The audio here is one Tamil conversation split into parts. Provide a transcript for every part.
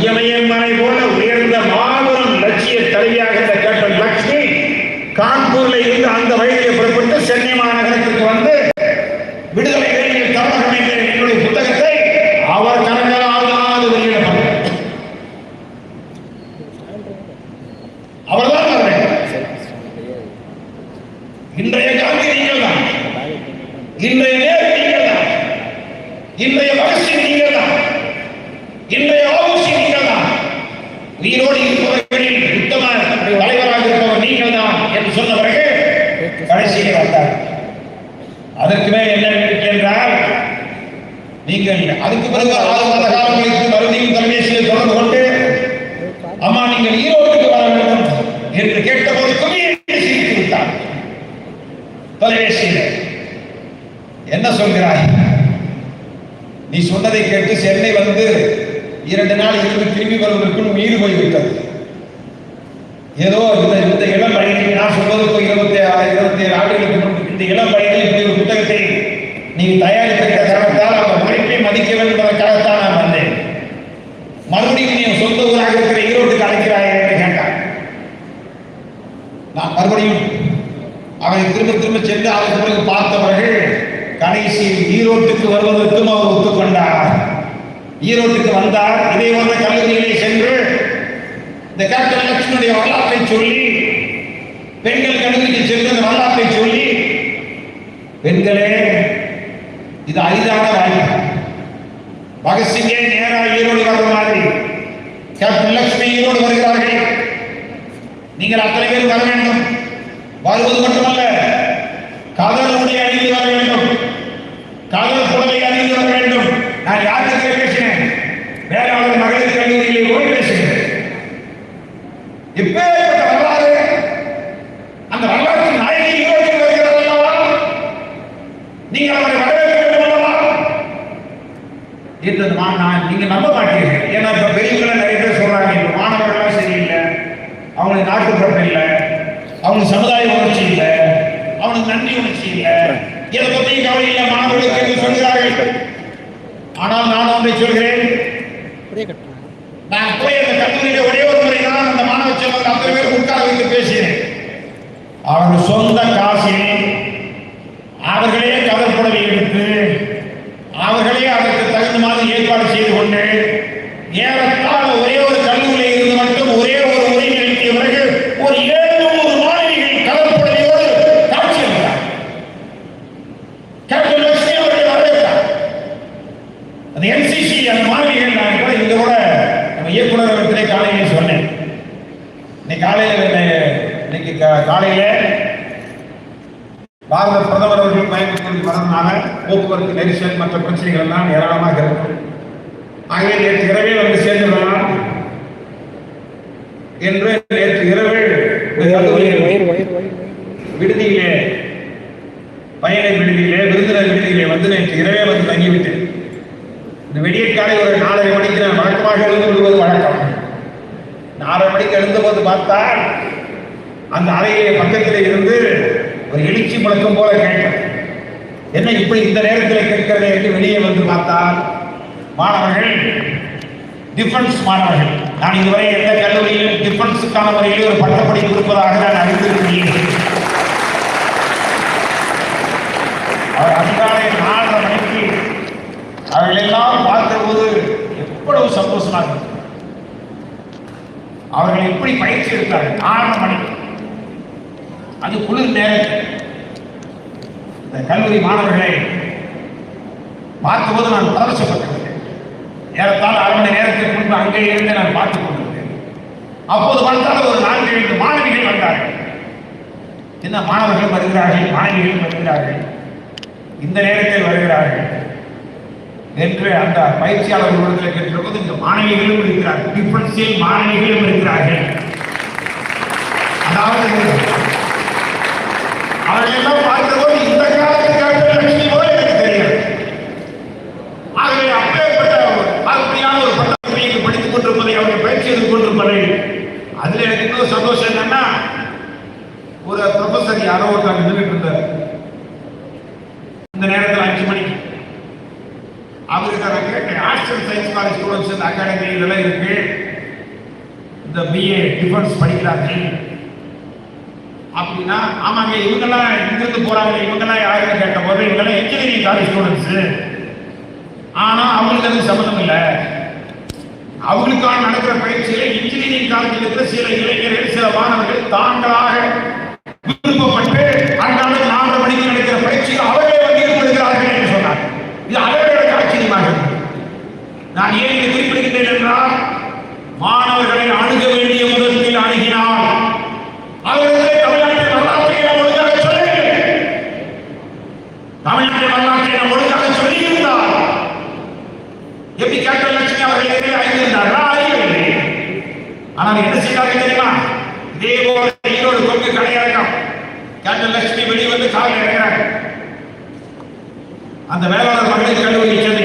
வையமயம்மனை போல உயர்ந்த மாபெரும் லட்சிய தலைவியாக இந்த கேப்டன் லட்சுமி கான்பூர்ல இருந்து அந்த வழியிலே புறப்பட்டு சென்னை மாநகரத்திற்கு வந்து விடுதலை வேலையில் தமிழகம் என்ற என்னுடைய புத்தகத்தை அவர் கரங்களாவது வெளியிடப்பட்டார் அவர்தான் அவர்கள் இன்றைய காந்தி நீங்கள் தான் இன்றைய நேரு நீங்கள் தான் இன்றைய பகத்சிங் நீங்கள் தான் இன்றைய ஆலோசி நீங்கள் தான் உயிரோடு இருப்பவர்களில் உத்தம தலைவராக இருப்பவர் நீங்கள் தான் என்று சொன்னவர்கள் கடைசியில் வந்தார் அதற்கு மேல் என்ன என்றால் நீங்கள் அதுக்கு பிறகு ஆறு மாத காலம் கழித்து மறுபடியும் தொலைபேசியில் தொடர்பு கொண்டு அம்மா நீங்கள் ஈரோட்டுக்கு வர வேண்டும் என்று கேட்டபோது குமியை சிரித்து விட்டார். தொலைபேசியில் என்ன சொல்கிறாய்? நீ சொன்னதை கேட்டு சென்னை வந்து இரண்டு நாள் இருந்து திரும்பி வருவதற்குள் மீறி போய்விட்டது. ஏதோ இந்த இந்த இளம் பையனுக்கு நான் சொல்வதற்கு இருபத்தி இருபத்தி ஏழு ஆண்டுகளுக்கு முன்பு இந்த இளம் பையனில் இப்படி ஒரு புத்தகத்தை நீங்கள் தயார் காரணத்தால் அவர் உழைப்பை மதிக்க வேண்டும் என்பதற்காகத்தான் நான் வந்தேன் மறுபடியும் நீ உன் சொந்த ஊராக இருக்கிற ஈரோட்டுக்கு அழைக்கிறாய் என்று கேட்டார் நான் மறுபடியும் அவரை திரும்ப திரும்ப சென்று அதற்கு பிறகு பார்த்தவர்கள் கடைசியில் ஈரோட்டுக்கு வருவதற்கும் அவர் ஒத்துக்கொண்டார் ஈரோட்டுக்கு வந்தார் இதே போன்ற கல்லூரியிலே சென்று இந்த கேப்டன் லட்சுமணுடைய வரலாற்றை சொல்லி பெண்கள் கல்லூரிக்கு சென்று வரலாற்றை சொல்லி பெண்களே இது அரிதான வாய்ப்பு பகத்சிங்கே நேரா ஈரோடு வர்ற மாதிரி. கேப்டன் லட்சுமி ஈரோடு வருகிறார்கள். நீங்கள் அத்தனை பேர் வர வேண்டும். வருவது மட்டுமல்ல காதல் உடை அணிந்து வர வேண்டும் காதல் புடவை அணிந்து வர வேண்டும் நான் யாருக்கு பேசினேன் வேளாளர் மகளிர் கல்லூரியிலே போய் பேசுகிறேன் இப்பேற்பட்ட வரலாறு அந்த வரலாற்று நாயகி ஈரோட்டில் வருகிறது அல்லவா நீங்கள் அவரை வரவேற்க வேண்டும் அல்லவா என்று நான் நான் நீங்க நம்ப மாட்டீர்கள். ஏன்னா இப்ப பெரியவங்கள நிறைய பேர் சொல்றாங்க இப்ப மாணவர்கள்லாம் சரியில்லை அவங்களுக்கு நாட்டுப்பற்று இல்லை அவங்களுக்கு சமுதாய உணர்ச்சி இல்லை அவனுக்கு நன்றி உணர்ச்சி இல்லை. இதை பற்றியும் கவலை இல்லை மாணவர்களுக்கு என்று சொல்கிறார்கள். ஆனால் நான் ஒன்றை சொல்கிறேன் நான் போய் அந்த கல்லூரியில ஒரே ஒரு முறை தான் அந்த மாணவ செல்வங்கள் அத்தனை பேர் உட்கார வைத்து பேசினேன். அவர்கள் சொந்த காசில் அவர்களே கதர் புடவை எடுத்து அவர்களே அதற்கு தகுந்த மாதிரி ஏற்பாடு செய்து கொண்டு ஏறத்தாழ ஒரே ஒரு கல்லூரியில் இருந்து மட்டும் ஒரே ஒரு உரை நிகழ்த்திய பிறகு ஒரு ஏழுநூறு மாணவிகள் கதர் காட்சி அளித்தார். கேப்டன் லட்சுமி வரவேற்றார். அந்த என்சிசி அந்த மாணவிகள் நான் கூட இங்க கூட நம்ம இயக்குனர் இடத்திலே காலையில் சொன்னேன். இன்னைக்கு காலையில் இன்னைக்கு காலையில் காலையில பாரத பிரதமர் அவர்கள் பயணத்தில் வரதுனால போக்குவரத்து நெரிசல் மற்ற பிரச்சனைகள் எல்லாம் ஏராளமாக இருக்கு. ஆகவே நேற்று இரவே வந்து சேர்ந்து விடலாம் என்று நேற்று இரவு விடுதியிலே பயணர் விடுதியிலே விருந்தினர் விடுதியிலே வந்து நேற்று இரவே வந்து தங்கிவிட்டேன். இந்த விடியற்காலை ஒரு நாலரை மணிக்கு நான் வழக்கமாக எழுந்து விடுவது வழக்கம். நாலரை மணிக்கு எழுந்தபோது பார்த்தால் அந்த அறையிலே பக்கத்திலே இருந்து ஒரு எழுச்சி முழக்கம் போல கேட்டேன். என்ன இப்படி இந்த நேரத்தில் கேட்கிறதே என்று வெளியே வந்து பார்த்தால் மாணவர்கள் டிஃபென்ஸ் மாணவர்கள். நான் இதுவரை எந்த கல்லூரியிலும் டிஃபென்ஸுக்கான முறையில் ஒரு பட்டப்படிப்பு இருப்பதாக நான் அறிந்திருக்கிறேன். அவர் அதிகாலை நாலரை மணிக்கு அவர்கள் எல்லாம் பார்த்தபோது எவ்வளவு சந்தோஷமாக இருந்தது. அவர்கள் எப்படி பயிற்சி எடுத்தார்கள்? நாலரை மணிக்கு அது குளிர் நேரம். இந்த கல்லூரி மாணவர்களை பார்த்தபோது நான் பரவசப்பட்டிருந்தேன் ஏறத்தால் அரை மணி நேரத்துக்கு முன்பு அங்கே இருந்து நான் பார்த்துக் கொண்டிருந்தேன். அப்போது பார்த்தால் ஒரு நான்கு ஐந்து மாணவிகள் வந்தார்கள். என்ன மாணவர்கள் வருகிறார்கள்? மாணவிகள் வருகிறார்கள். இந்த நேரத்தில் வருகிறார்கள். என்று அந்த பயிற்சியாளர் இடத்தில் கேட்டிருப்பது இந்த மாணவிகளும் இருக்கிறார்கள். டிஃபரன்சியல் மாணவிகளும் இருக்கிறார்கள். அதாவது அவர்கள் எல்லாம் பார்த்தபோது இந்த காலத்து கேப்டன் லட்சுமி போல எனக்கு தெரியாது ஆகவே அப்பேற்பட்ட ஒரு அருமையான ஒரு பட்டத்தை இங்கு படித்துக் கொண்டிருப்பதை அவர்கள் பயிற்சி எடுத்துக் கொண்டிருப்பதை அதுல எனக்கு இன்னொரு சந்தோஷம் என்னன்னா ஒரு ப்ரொஃபசர் யாரோ ஒருத்தர் நின்றுட்டு இருந்தார் இந்த நேரத்தில் அஞ்சு மணிக்கு. அவருக்கு நான் கேட்டேன் ஆர்ட்ஸ் சயின்ஸ் காலேஜ் ஸ்டூடெண்ட்ஸ் இந்த அகாடமி இதெல்லாம் இருக்கு. இந்த பிஏ டிஃபென்ஸ் படிக்கிறார்கள் அப்படின்னா ஆமாங்க இவங்கெல்லாம் இங்கிருந்து போறாங்க இவங்கெல்லாம் யாருன்னு கேட்ட போது இவங்கெல்லாம் இன்ஜினியரிங் காலேஜ் ஸ்டூடெண்ட்ஸ் ஆனா அவங்களுக்கு அது சம்மந்தம் இல்லை. அவங்களுக்கான நடக்கிற பயிற்சியில இன்ஜினியரிங் காலேஜில் இருக்கிற சில இளைஞர்கள் சில மாணவர்கள் தாங்களாக விருப்பப்பட்டு அன்றாட நான்கு மணிக்கு நடக்கிற பயிற்சியில் அவர்களே வந்து ஈடுபடுகிறார்கள் என்று சொன்னார் இது அவர்களுக்கு நான் ஏன் இதை குறிப்பிடுகின்றேன் என்றால் மாணவர்களை அணுக வேண்டிய முதலில் அணுகினால். அவர்களே தமிழ்நாட்டின் வரலாற்றை நாம் ஒழுங்காக சொல்லுங்கள். தமிழ்நாட்டின் வரலாற்றை நாம் ஒழுங்காக சொல்லியிருந்தால் எப்படி கேப்டன் லட்சுமி அவர்கள் ஏற்கனவே அறிந்திருந்தார்களா அறியவில்லை ஆனால் என்ன செய்தார்கள் தெரியுமா? இதே போல ஈரோடு கொங்கு கடையரங்கம் கேப்டன் லட்சுமி வெளிவந்து காவல் இறங்குறாங்க அந்த வேளாளர் மகளிர் கல்லூரியை சேர்ந்த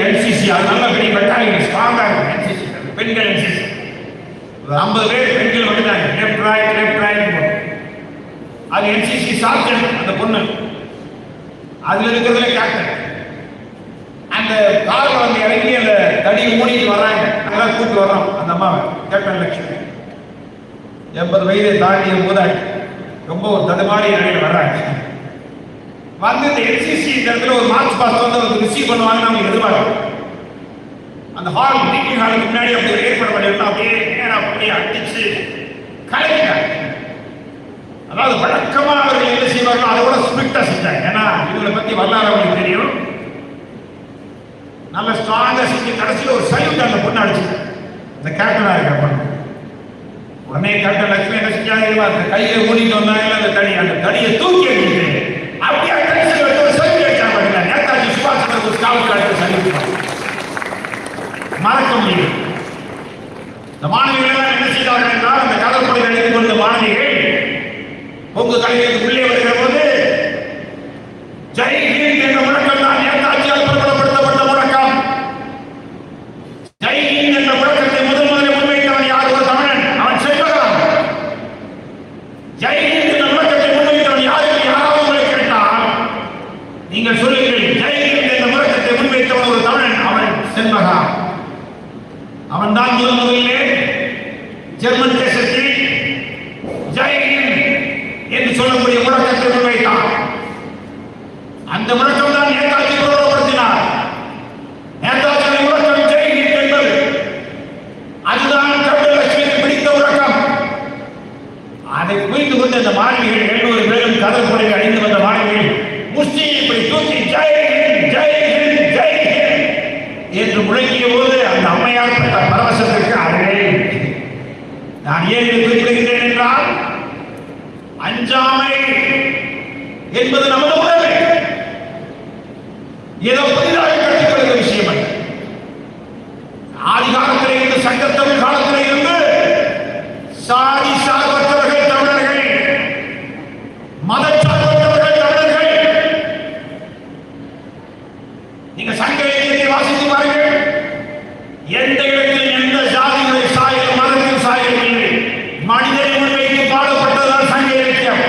என்சிசி அது நல்ல பெரிய பெட்டாலியன் ஸ்ட்ராங்காக இருக்கும் என்சிசி பெண்கள் என்சிசி ஒரு ஐம்பது பேர் பெண்கள் வந்துட்டாங்க லெஃப்ட் ரைட் லெஃப்ட் ரைட் அது என்சிசி சார்ஜன் அந்த பொண்ணு. அதுல இருக்கிறதுல கேப்டன் அந்த காரில் வந்து இறங்கி அந்த தடி மூடிட்டு வர்றாங்க. அதெல்லாம் கூப்பிட்டு வர்றோம். அந்த அம்மாவை. கேப்டன் லட்சுமி. எண்பது வயதை தாண்டிய மூதாட்டி ரொம்ப ஒரு தடுமாறி நிலையில வர்றாங்க. வந்து இந்த என்சிசி இந்த இடத்துல ஒரு மார்ச் பாஸ்ட் வந்து அவங்க ரிசீவ் பண்ணுவாங்க நம்ம எதிர்பார்க்கிறோம் அந்த ஹால் மீட்டிங் ஹாலுக்கு முன்னாடி அப்படி ஒரு ஏற்பாடு பண்ணிருந்தோம் அப்படியே நேரா அப்படியே அடிச்சு கலைக்கிறாங்க அதாவது வழக்கமா அவர்கள் என்ன செய்வார்கள் அதை விட ஸ்ட்ரிக்டா செஞ்சாங்க. ஏன்னா இவங்களை பத்தி வரலாறு அவங்களுக்கு தெரியும். நல்ல ஸ்ட்ராங்கா செஞ்சு கடைசியில் ஒரு சல்யூட் அந்த பொண்ணு அடிச்சு இந்த கேப்டனா இருக்க பொண்ணு. உடனே கேப்டன் லட்சுமி என்ன செஞ்சாங்க தெரியுமா? அந்த கையை மூடிட்டு வந்தாங்க அந்த தடி அந்த தடியை தூக்கி அடிச்சு. அப்படியே கடைசியில் ஒரு சல்யூட் அடிச்சாங்க பாருங்க. நேதாஜி சுபாஷ் சந்திர போஸ் காவல் காலத்தில் சல்யூட் மறக்க முடியும். இந்த மாணவிகள் என்ன செய்தார்கள் என்றால் அந்த கடற்படையில் அழைத்துக் கொண்ட மாணவிகள் பொங்கு கலைஞருக்கு உள்ளே வருகிற போது ஜெய் ஹிந்த் என்ற முழக்கம் தான் நேதாஜியால் பிரபலப்படுத்தப்பட்ட முழக்கம் ஜெய் ஹிந்த் என்ற முழக்கத்தை முதல் முதலில் முன்வைத்தவன் யார் ஒரு தமிழன் அவன் செல்வகரம் ஜெய் ஹிந்த் என்ற முழக்கத்தை முன்வைத்தவன் யார் என்று யாராவது உங்களை கேட்டால் நீங்கள் சொல்லுங்கள் ஜெய் ஹிந்த் என்ற முழக்கத்தை முன்வைத்தவன் ஒரு தமிழன் அவன் செல்வகா அவன் தான் முதல் முதலிலே ஜெர்மன் தேசத்தில் ஜெய் ஹிந்த் என்று சொல்லக்கூடிய முழக்கத்தை முன்வைத்தான் அந்த முழக்கம் தான் நேதாஜி பிரபலப்படுத்தினார் நேதாஜி முழக்கம் ஜெய் ஹிந்த் என்பது அதுதான் கேப்டன் லட்சுமிக்கு பிடித்த முழக்கம் அதை புரிந்து கொண்டு அந்த மாணவிகள் எழுநூறு பேரும் கடற்படையில் அணிந்து வந்த மாணவிகள் முஸ்லி இப்படி தூக்கி ஜெய் ஹிந்த் ஜெய் ஹிந்த் ஜெய் ஹிந்த் என்று முழங்கிய போது அந்த அம்மையார் பெற்ற பரவசத்திற்கு அழகே இல்லை. நான் ஏன் இதை குறிப்பிடுகிறேன் என்றால் அஞ்சாமை என்பது நமது உணர்வு ஏதோ புதிதாக கற்றுக்கொள்கிற விஷயம் அல்ல ஆதி காலத்திலே இருந்து சங்கத்தமிழ் காலத்திலே இருந்து சாதி சார்பற்றவர்கள் தமிழர்கள் மத சார்பற்றவர்கள் தமிழர்கள் நீங்க சங்க இலக்கியத்தை வாசித்து பாருங்கள் எந்த இடத்தில் எந்த ஜாதிகளை சாயல் மதத்தின் சாயல் இல்லை மனிதனை முன்வைத்து பாடப்பட்டதுதான் சங்க இலக்கியம்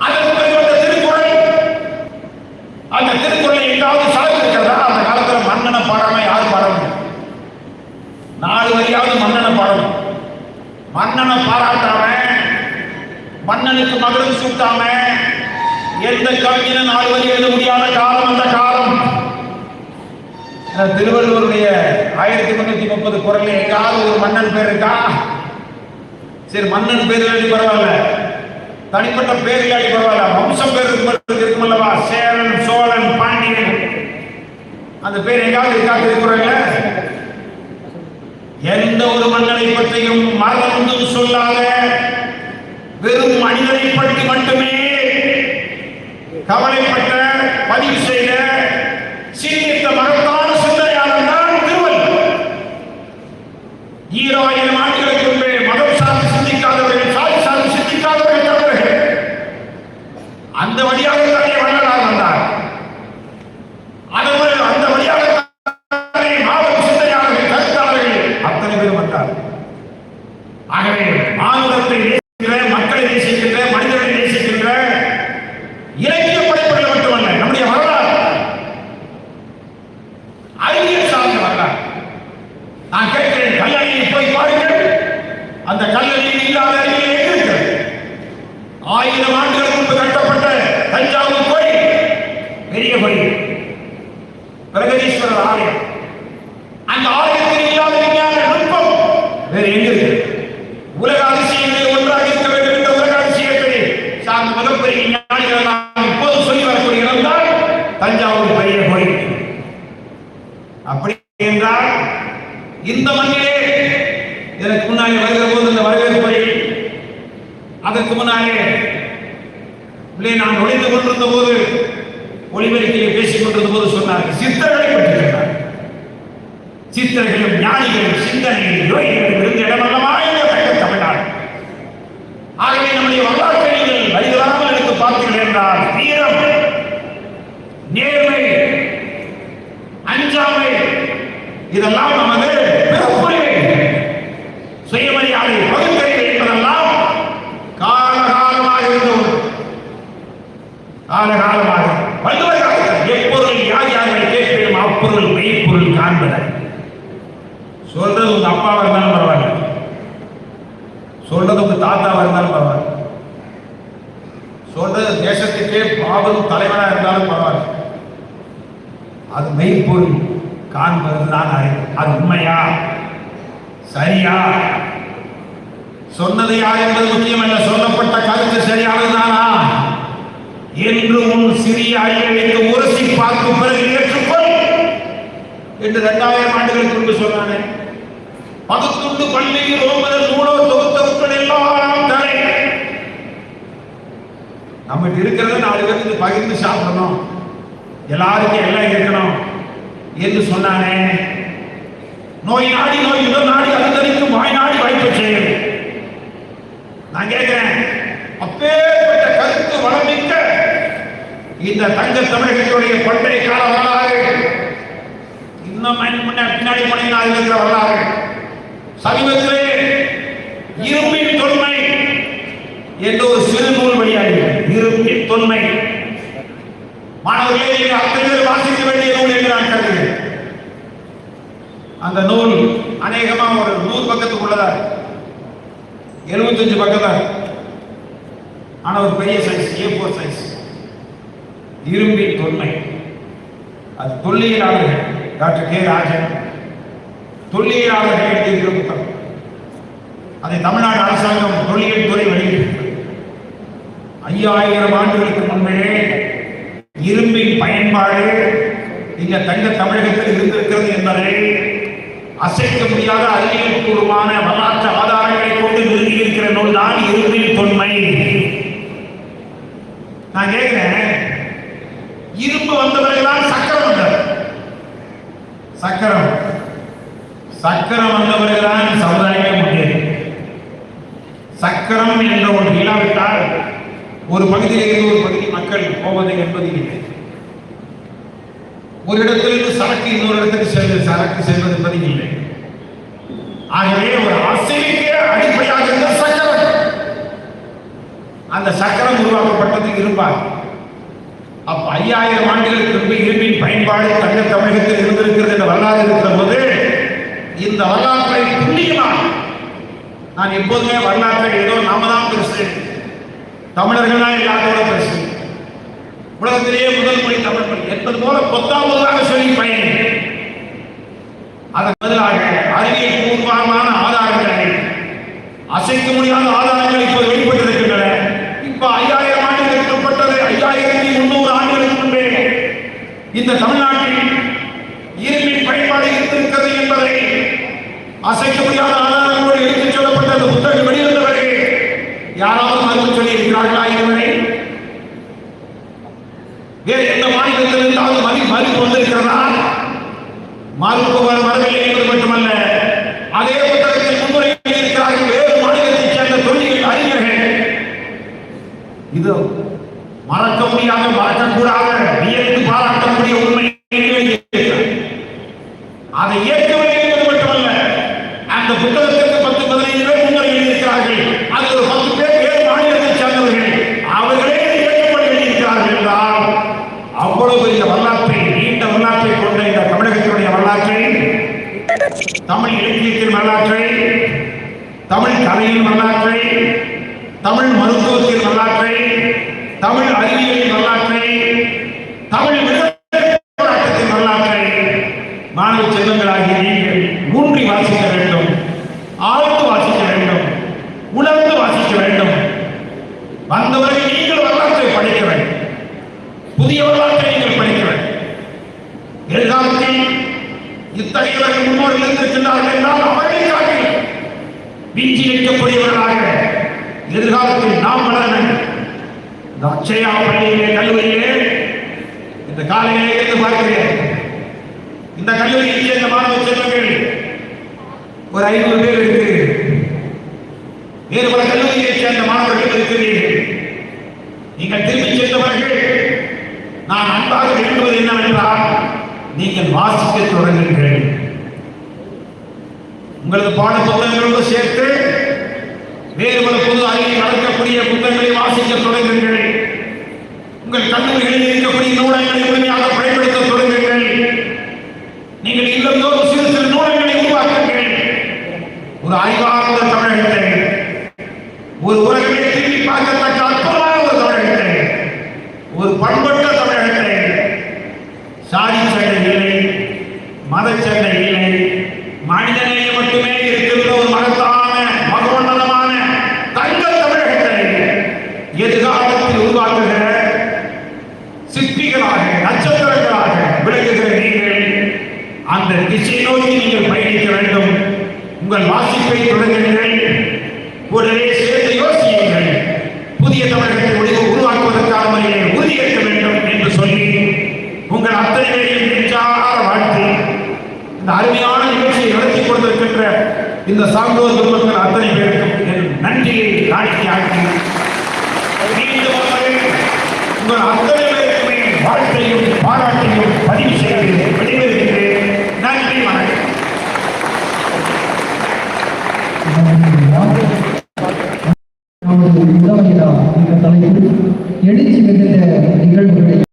அதற்கு பிறகு வந்த திருக்குறள் அந்த திருக்குறளை எங்காவது சார்பு இருக்கிறதா அந்த காலத்துல மன்னனை பாடாம யார் பாடணும் நாலு வரியாவது மன்னனை பாடணும் மன்னனை பாராட்டாம மன்னனுக்கு மகளும் சூட்டாம எந்த கவிஞனும் நாலு வரி எழுத முடியாத காலம் அந்த காலம். திருவள்ளுவருடைய ஆயிரத்தி முன்னூத்தி முப்பது குரல் எங்காவது ஒரு மன்னன் பேர் இருக்கா? சரி மன்னன் பேர் எழுதி பரவாயில்ல. தனிப்பட்ட பேர் இல்லாட்டி பரவாயில்ல. வம்சம் பேர் இருக்கும் அல்லவா சேரன் சோழன் பாண்டியன். அந்த பேர் எங்காவது இருக்கா திருக்குறள்ல? எந்த ஒரு மன்னனை பற்றியும் மறந்தும் சொல்லாத வெறும் மனிதனை பற்றி மட்டுமே கவலை பதிவு செய்த சிந்தித்த மகத்தான சிந்தனையாளர் தான் திருவள்ளுவர் ஈராயிரம் ஆண்டுகளுக்கு முன்பே மதம் சார்ந்து சிந்திக்காதவர்கள் சாதி சார்ந்து சிந்திக்காதவர்கள் தமிழர்கள் அந்த வழியாக தானே வள்ளலார் வந்தார் அதற்கு அந்த வழியாக தானே மாபெரும் சிந்தனையாளர்கள் கருத்தாளர்கள் அத்தனை பேரும் வந்தார் ஆகவே மானுடத்தை நேசிக்கிற மக்களை நேசிக்கின்ற மனிதர்களை நேசிக்கின்ற இலக்கிய படைப்புகள் மட்டுமல்ல நம்முடைய வரலாறு கோயில் பிரகதீஸ்வரர் ஆலயம் அந்த ஆலயத்தில் இல்லாத விஞ்ஞான நுட்பம் வேறு எங்க இருக்கு உலக அதிசயங்களில் ஒன்றாக இருக்க வேண்டும் என்ற உலக அதிசயத்தை சார்ந்த மிகப்பெரிய ஞானிகள் நாம் இப்போது சொல்லி வரக்கூடிய இடம்தான் தஞ்சாவூர் பெரிய கோயில் அப்படி என்றால் இந்த மண்ணிலே எனக்கு முன்னாலே வருகிற போது இந்த வரவேற்பை அதற்கு முன்னாலே உள்ளே நான் நுழைந்து கொண்டிருந்த போது ஒளிபெருக்கிலே பேசிக் கொண்டிருந்த போது சொன்னார்கள் சித்தர்களை பற்றி சொன்னார் சித்தர்களும் ஞானிகளும் சிந்தனையும் யோகிகளும் இருந்த இடமெல்லாம் இந்த தமிழ்நாடு. ஆகவே நம்முடைய வரலாற்றை நீங்கள் வழிதராமல் எடுத்து பார்த்தீர்கள் என்றால் வீரம் நேர்மை அஞ்சாமை இதெல்லாம் நமது பிறப்புரிமை சுயமரியாதை பகுத்தறிவு என்பதெல்லாம் காலகாலமாக இருந்த ஒரு காலகாலமாக. வள்ளுவர் எப்பொருள் யார் யாரை கேட்பினும் அப்பொருள் மெய்ப்பொருள் சொல்றது உங்க அப்பாவா இருந்தாலும் பரவாயில்ல. சொல்றது உங்க தாத்தாவா இருந்தாலும் பரவாயில்ல. சொல்றது தேசத்துக்கே பாவம் தலைவனா இருந்தாலும் பரவாயில்ல. அது மெய்ப்பொருள். காண்பது தான் அறிவு அது உண்மையா? சரியா? சொன்னது யார் என்பது முக்கியமல்ல. சொல்லப்பட்ட கருத்து சரியானதுதானா? என்று உன் சிறிய ஐயனுக்கு உரசி பார்க்கும் பிறகு ஏற்றுக்கொள் என்று இரண்டாயிரம் ஆண்டுகளுக்கு முன்பு சொன்னானே. பகுத்துண்டு பள்ளியில் ஓம்பதல் நூலோ தொகுத்தவுக்கள் எல்லாம் தலை நம்மகிட்ட இருக்கிறத நாலு பேருக்கு பகிர்ந்து சாப்பிடணும். எல்லாருக்கும் எல்லாம் இருக்கணும். என்று சொன்னானே. நோய் நாடி நோய் உடல் நாடி அனுசரிக்கும் வாய் நாடி வாய்ப்பற்று. நான் கேட்கிறேன் அப்பேற்பட்ட கருத்து வளமிக்க இந்த தங்க தமிழகத்துடைய பண்டைய கால வரலாறு இன்னும் பின்னாடி போனீங்கன்னா இருக்கிற வரலாறு. சமீபத்திலே இரும்பின் தொன்மை என்று ஒரு சிறு நூல் வெளியாகி இரும்பின் தொன்மை. மாணவர்களே அத்தனை பேர் வாசிக்க வேண்டிய நூல் என்று நான் கருதுகிறேன் அந்த நூல் அநேகமா ஒரு நூறு பக்கத்துக்கு உள்ளதா? எழுபத்தஞ்சு பக்கம் ஆனா ஒரு பெரிய சைஸ் ஏ போர் சைஸ் இரும்பின் தொன்மை. அது தொல்லியலாளர்கள் டாக்டர் கே ராஜன். தொல்லியலாளர்கள் எழுதியிருக்கிற புத்தகம். அதை தமிழ்நாடு அரசாங்கம் தொல்லியல் துறை வெளியிட்டிருக்கிறது ஐயாயிரம் ஆண்டுகளுக்கு முன்பே இரும்பின் பயன்பாடு இந்த தங்க தமிழகத்தில் இருந்திருக்கிறது என்பதை அசைக்க முடியாத அறிவியல் பூர்வமான வரலாற்று ஆதாரங்களை கொண்டு நிறுவியிருக்கிற நூல் தான் இரும்பின் தொன்மை. நான் கேட்கிறேன் இரும்பு வந்த பிறகுதான் சக்கரம் வந்தது சக்கரம். சக்கரம் வந்த பிறகுதான் சமுதாயம் முன்னேறி சக்கரம் என்ற ஒரு இல்லாவிட்டால் ஒரு பகுதியிலிருந்து ஒரு பகுதி மக்கள் போவது என்பது இல்லை. ஒரு இடத்திலிருந்து சரக்கு இன்னொரு இடத்துக்கு செல்வது சரக்கு செல்வது என்பது இல்லை ஆகவே ஒரு அரசியலுக்கே அடிப்படையாக இருந்த சக்கரம். அந்த சக்கரம் உருவாக்கப்பட்டது இருப்பார். அப்ப ஐயாயிரம் ஆண்டுகளுக்கு முன்பு இரும்பின் பயன்பாடு தங்க தமிழகத்தில் இருந்திருக்கிறது என்ற வரலாறு இருக்கிற போது இந்த வரலாற்றை புண்ணியமா நான் எப்போதுமே வரலாற்றை ஏதோ நாம தான் பெருசு தமிழர்கள் தான் எல்லாத்தோட பெருசு. உலகத்திலேயே முதல் மொழி தமிழ் மொழி. என்பது போல பத்தாவதாக சொல்லி பயன். அதன் பதிலாக அறிவியல் பூர்வமான ஆதாரங்களை. அசைக்க முடியாத ஆதாரங்கள் இப்போது வெளிப்பட்டிருக்கின்றன. இப்ப ஐயாயிரம் ஆண்டுகள் உட்பட்டது ஐயாயிரத்தி முன்னூறு ஆண்டுகளுக்கு முன்பே இந்த தமிழ்நாட்டில் இரும்பின் பயன்பாடு இருந்திருக்கிறது என்பதை அசைக்க முடியாத ஆதாரங்களோடு எடுத்துச் சொல்லப்பட்ட அந்த புத்தகம் வெளிவந்த யாராவது மறுப்பு சொல்லி இருக்கிறார்களா தமிழ் இலக்கியத்தின் வரலாற்றை தமிழ் கலையின் வரலாற்றை தமிழ் மருத்துவத்தின் வரலாற்றை தமிழ் அறிவியலின் வரலாற்றை தமிழ் போராட்டத்தின் வரலாற்றை மாணவ செல்வங்களாகிய வாசிக்க வேண்டும் ஆழ்ந்து வாசிக்க வேண்டும் உணர்ந்து வாசிக்க வேண்டும். வந்தவரை நீங்கள் வரலாற்றை படிக்க புதிய வரலாற்றை நீங்கள் படிக்க வேண்டும். எதிர்காலத்தில் இத்தகைய முன்னோர்கள் இருந்திருக்கின்றார்கள் என்றால் அவர்களை காட்டி வீழ்ச்சி வைக்கக்கூடியவர்களாக எதிர்காலத்தில் நாம் வளர வேண்டும் இந்த பள்ளியிலே கல்லூரியிலே இந்த காலையிலே இருந்து பார்க்கிறேன். இந்த கல்லூரியில் சேர்ந்த மாணவ செல்வங்கள் ஒரு ஐநூறு பேர் இருக்கு. வேறு பல கல்லூரியை சேர்ந்த மாணவர்கள் இருக்கிறீர்கள் நீங்கள் திரும்பி சென்றவர்கள் நான் அன்பாக வேண்டுவது என்னவென்றால் நீங்கள் வாசிக்க தொடங்குங்கள் உங்களது பாட புத்தகங்களோடு சேர்த்து வேறு பல பொது அறிவை வளர்க்கக்கூடிய புத்தகங்களை வாசிக்க தொடங்குங்கள் உங்கள் கல்லூரிகளில் இருக்கக்கூடிய நூலகங்களை முழுமையாக பயன்படுத்த தொடங்குங்கள் நீங்கள் இல்லந்தோறும் சிறு சிறு நூலகங்களை உருவாக்குங்கள் ஒரு ஆய்வாளர் சார்ந்தோர் குடும்பத்தில் அத்தனை பேருக்கும் என் நன்றியை காட்டி ஆட்டி உங்கள் அத்தனை பேருக்குமே வாழ்த்தையும் பாராட்டையும் பதிவு செய்கிறேன் வெளிவருகிறேன் நன்றி வணக்கம் தலைப்பில் எழுச்சி மிகுந்த நிகழ்வுகளை